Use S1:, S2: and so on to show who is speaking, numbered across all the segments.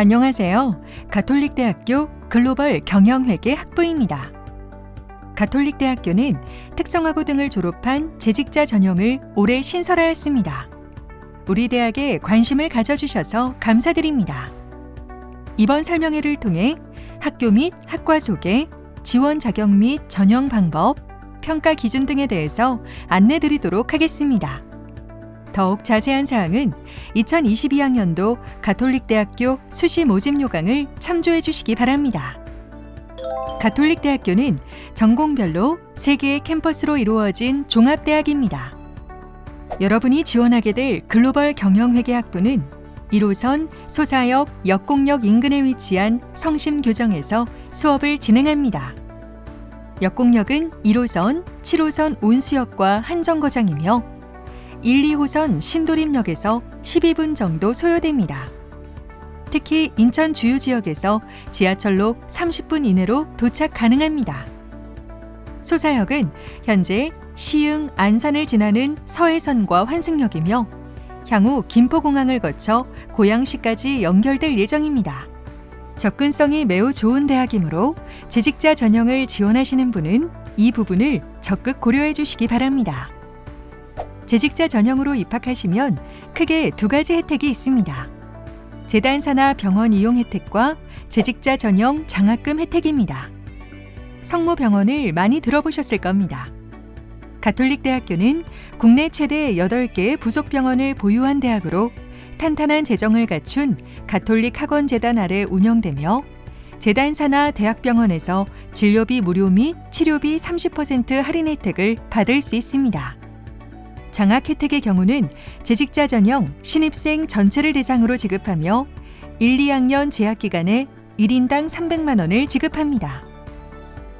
S1: 안녕하세요. 가톨릭대학교 글로벌 경영회계 학부입니다. 가톨릭대학교는 특성화고 등을 졸업한 재직자 전형을 올해 신설하였습니다. 우리 대학에 관심을 가져주셔서 감사드립니다. 이번 설명회를 통해 학교 및 학과 소개, 지원 자격 및 전형 방법, 평가 기준 등에 대해서 안내 드리도록 하겠습니다. 더욱 자세한 사항은 2022학년도 가톨릭대학교 수시 모집 요강을 참조해 주시기 바랍니다. 가톨릭대학교는 전공별로 3개의 캠퍼스로 이루어진 종합대학입니다. 여러분이 지원하게 될 글로벌 경영회계 학부는 1호선 소사역 역공역 인근에 위치한 성심교정에서 수업을 진행합니다. 역공역은 1호선, 7호선 온수역과 한정거장이며 1, 2호선 신도림역에서 12분 정도 소요됩니다. 특히 인천 주요 지역에서 지하철로 30분 이내로 도착 가능합니다. 소사역은 현재 시흥, 안산을 지나는 서해선과 환승역이며 향후 김포공항을 거쳐 고양시까지 연결될 예정입니다. 접근성이 매우 좋은 대학이므로 재직자 전형을 지원하시는 분은 이 부분을 적극 고려해 주시기 바랍니다. 재직자 전형으로 입학하시면 크게 두 가지 혜택이 있습니다. 재단 산하 병원 이용 혜택과 재직자 전형 장학금 혜택입니다. 성모 병원을 많이 들어보셨을 겁니다. 가톨릭 대학교는 국내 최대 8개의 부속 병원을 보유한 대학으로 탄탄한 재정을 갖춘 가톨릭 학원 재단 아래 운영되며 재단 산하 대학병원에서 진료비 무료 및 치료비 30% 할인 혜택을 받을 수 있습니다. 장학 혜택의 경우는 재직자 전형 신입생 전체를 대상으로 지급하며 1, 2학년 재학 기간에 1인당 300만 원을 지급합니다.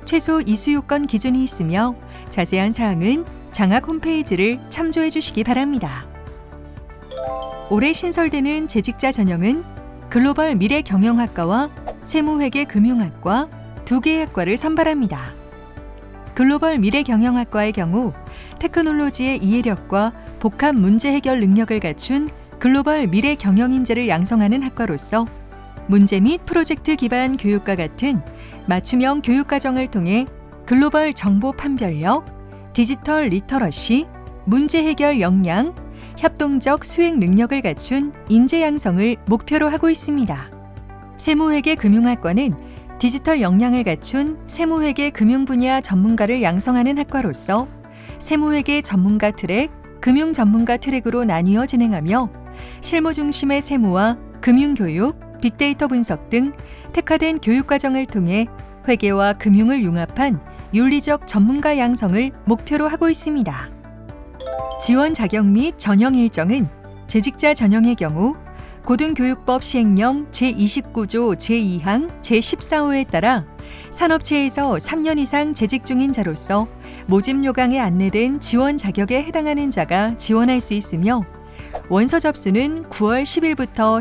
S1: 최소 이수 요건 기준이 있으며 자세한 사항은 장학 홈페이지를 참조해 주시기 바랍니다. 올해 신설되는 재직자 전형은 글로벌 미래 경영학과와 세무회계 금융학과 두 개의 학과를 선발합니다. 글로벌 미래 경영학과의 경우 테크놀로지의 이해력과 복합 문제 해결 능력을 갖춘 글로벌 미래 경영 인재를 양성하는 학과로서 문제 및 프로젝트 기반 교육과 같은 맞춤형 교육 과정을 통해 글로벌 정보 판별력, 디지털 리터러시, 문제 해결 역량, 협동적 수행 능력을 갖춘 인재 양성을 목표로 하고 있습니다. 세무회계 금융학과는 디지털 역량을 갖춘 세무회계 금융 분야 전문가를 양성하는 학과로서 세무회계 전문가 트랙, 금융 전문가 트랙으로 나뉘어 진행하며 실무 중심의 세무와 금융 교육, 빅데이터 분석 등 특화된 교육 과정을 통해 회계와 금융을 융합한 윤리적 전문가 양성을 목표로 하고 있습니다. 지원 자격 및 전형 일정은 재직자 전형의 경우 고등교육법 시행령 제29조 제2항 제14호에 따라 산업체에서 3년 이상 재직 중인 자로서 모집 요강에 안내된 지원 자격에 해당하는 자가 지원할 수 있으며 원서 접수는 9월 10일부터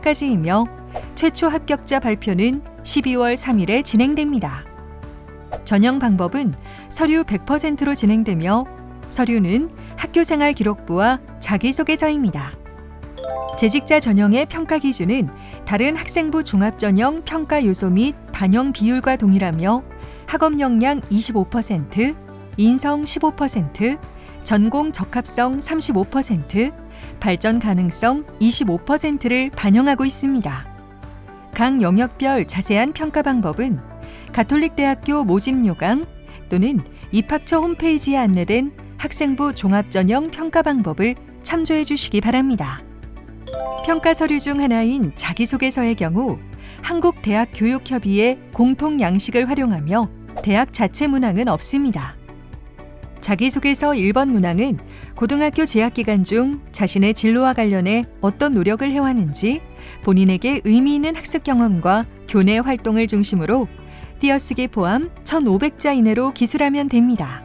S1: 14일까지이며 최초 합격자 발표는 12월 3일에 진행됩니다. 전형 방법은 서류 100%로 진행되며 서류는 학교생활 기록부와 자기소개서입니다. 재직자 전형의 평가 기준은 다른 학생부 종합 전형 평가 요소 및 반영 비율과 동일하며 학업 역량 25%, 인성 15%, 전공 적합성 35%, 발전 가능성 25%를 반영하고 있습니다. 각 영역별 자세한 평가 방법은 가톨릭대학교 모집 요강 또는 입학처 홈페이지에 안내된 학생부 종합전형 평가 방법을 참조해 주시기 바랍니다. 평가 서류 중 하나인 자기소개서의 경우 한국대학교육협의회 공통 양식을 활용하며 대학 자체 문항은 없습니다. 자기소개서 1번 문항은 고등학교 재학 기간 중 자신의 진로와 관련해 어떤 노력을 해왔는지 본인에게 의미 있는 학습 경험과 교내 활동을 중심으로 띄어쓰기 포함 1,500자 이내로 기술하면 됩니다.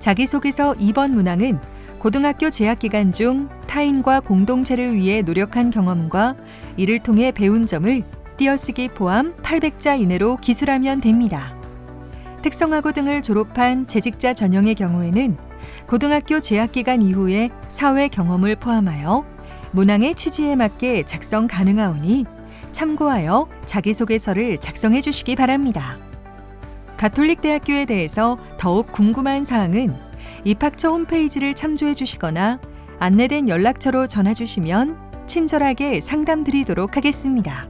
S1: 자기소개서 2번 문항은 고등학교 재학 기간 중 타인과 공동체를 위해 노력한 경험과 이를 통해 배운 점을 띄어쓰기 포함 800자 이내로 기술하면 됩니다. 특성화고 등을 졸업한 재직자 전형의 경우에는 고등학교 재학 기간 이후에 사회 경험을 포함하여 문항의 취지에 맞게 작성 가능하오니 참고하여 자기소개서를 작성해 주시기 바랍니다. 가톨릭대학교에 대해서 더욱 궁금한 사항은 입학처 홈페이지를 참조해 주시거나 안내된 연락처로 전화 주시면 친절하게 상담 드리도록 하겠습니다.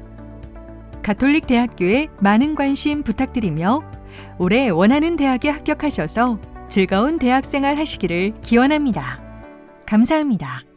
S1: 가톨릭 대학교에 많은 관심 부탁드리며 올해 원하는 대학에 합격하셔서 즐거운 대학 생활 하시기를 기원합니다. 감사합니다.